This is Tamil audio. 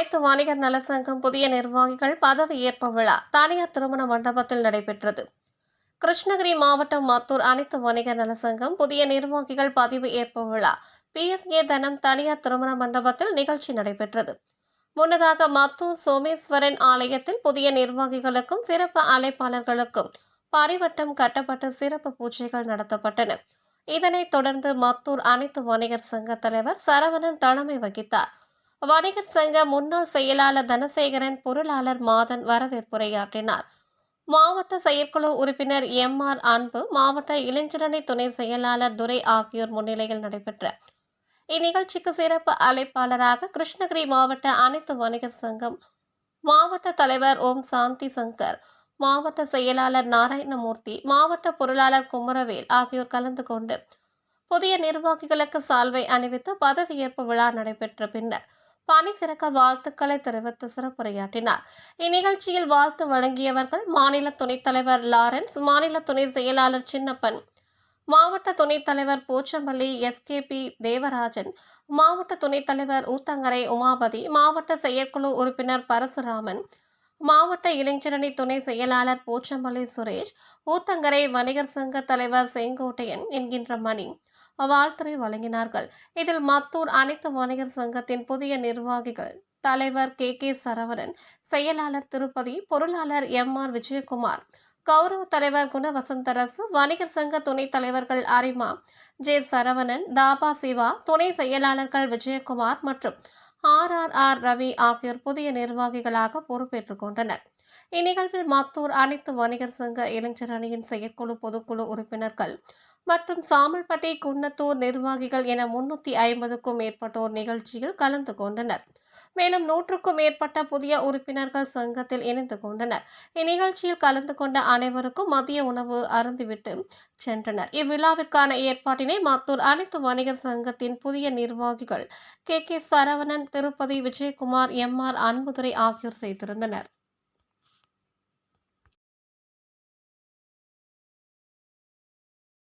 அனைத்து வணிகர் நலசங்கம் புதிய நிர்வாகிகள் பதவி விழா. தனியார் திருமண மண்டபத்தில் நடைபெற்றது. கிருஷ்ணகிரி மாவட்டம் மாத்தூர் அனைத்து வணிகர் நலசங்கம் புதிய நிர்வாகிகள் பதிவு ஏற்பு விழா. பிஎஸ்ஏ தனம் தனியார் திருமண மண்டபத்தில் நிகழ்ச்சி நடைபெற்றது. முன்னதாக மத்தூர் சோமேஸ்வரன் ஆலயத்தில் புதிய நிர்வாகிகளுக்கும் சிறப்பு அழைப்பாளர்களுக்கும் பரிவட்டம் கட்டப்பட்டு சிறப்பு பூஜைகள் நடத்தப்பட்டன. இதனைத் தொடர்ந்து மத்தூர் அனைத்து வணிகர் சங்க தலைவர் சரவணன் தலைமை வகித்தார். வணிகர் சங்க முன்னாள் செயலாளர் தனசேகரன் பொருளாளர் மாதன் வரவேற்புரையாற்றினார். மாவட்ட செயற்குழு உறுப்பினர் எம். ஆர். அன்பு மாவட்ட இளைஞரணி துணை செயலாளர் துரை ஆகியோர் முன்னிலையில் நடைபெற்ற இந்நிகழ்ச்சிக்கு சிறப்பு அழைப்பாளராக கிருஷ்ணகிரி மாவட்ட அனைத்து வணிகர் சங்கம் மாவட்ட தலைவர் ஓம் சாந்தி சங்கர் மாவட்ட செயலாளர் நாராயணமூர்த்தி மாவட்ட பொருளாளர் குமரவேல் ஆகியோர் கலந்து கொண்டு புதிய நிர்வாகிகளுக்கு சால்வை அணிவித்து பதவியேற்பு விழா நடைபெற்ற பின்னர் பணி சிறக்க வாழ்த்துக்களை தெரிவித்து சிறப்புரையாற்றினார். இந்நிகழ்ச்சியில் வாழ்த்து வழங்கியவர்கள் மாநில துணைத் தலைவர் லாரன்ஸ் மாநில துணை செயலாளர் சின்னப்பன் மாவட்ட துணைத் தலைவர் போச்சம்பள்ளி எஸ்கேபி தேவராஜன் மாவட்ட துணைத் தலைவர் ஊத்தங்கரை உமாபதி மாவட்ட செயற்குழு உறுப்பினர் பரசுராமன் மாவட்ட இளைஞரணி துணை செயலாளர் போச்சம்பள்ளி சுரேஷ் ஊத்தங்கரை வணிகர் சங்க தலைவர் செங்கோட்டையன் என்கின்ற மணி. வாழ்த்துரை வழங்கினார்கள். இதில் மத்தூர் அனைத்து வணிகர் சங்கத்தின் புதிய நிர்வாகிகள் தலைவர் கே. கே. சரவணன் செயலாளர் திருப்பதி பொருளாளர் எம். ஆர். விஜயகுமார் கௌரவ தலைவர் குணவசந்தரசு வணிகர் சங்க துணைத் தலைவர்கள் அரிமா ஜே. சரவணன் தாபா சிவா துணை செயலாளர்கள் விஜயகுமார் மற்றும் ஆர் ஆர் ஆர் ரவி ஆகியோர் புதிய நிர்வாகிகளாக பொறுப்பேற்றுக் கொண்டனர். இந்நிகழ்வில் மத்தூர் அனைத்து வணிகர் சங்க இளைஞர் அணியின் செயற்குழு பொதுக்குழு உறுப்பினர்கள் மற்றும் சாமல்பட்டி குன்னத்தூர் நிர்வாகிகள் என முன்னூத்தி ஐம்பதுக்கும் மேற்பட்டோர் நிகழ்ச்சியில் கலந்து கொண்டனர். மேலும் நூற்றுக்கும் மேற்பட்ட புதிய உறுப்பினர்கள் சங்கத்தில் இணைந்து கொண்டனர். இந்நிகழ்ச்சியில் கலந்து கொண்ட அனைவருக்கும் மதிய உணவு அருந்துவிட்டு சென்றனர். இவ்விழாவிற்கான ஏற்பாட்டினை மாத்தூர் அனைத்து வணிகர் சங்கத்தின் புதிய நிர்வாகிகள் K K Saravanan Tirupati Vijayakumar M R Anbudurai ஆகியோர் செய்திருந்தனர்.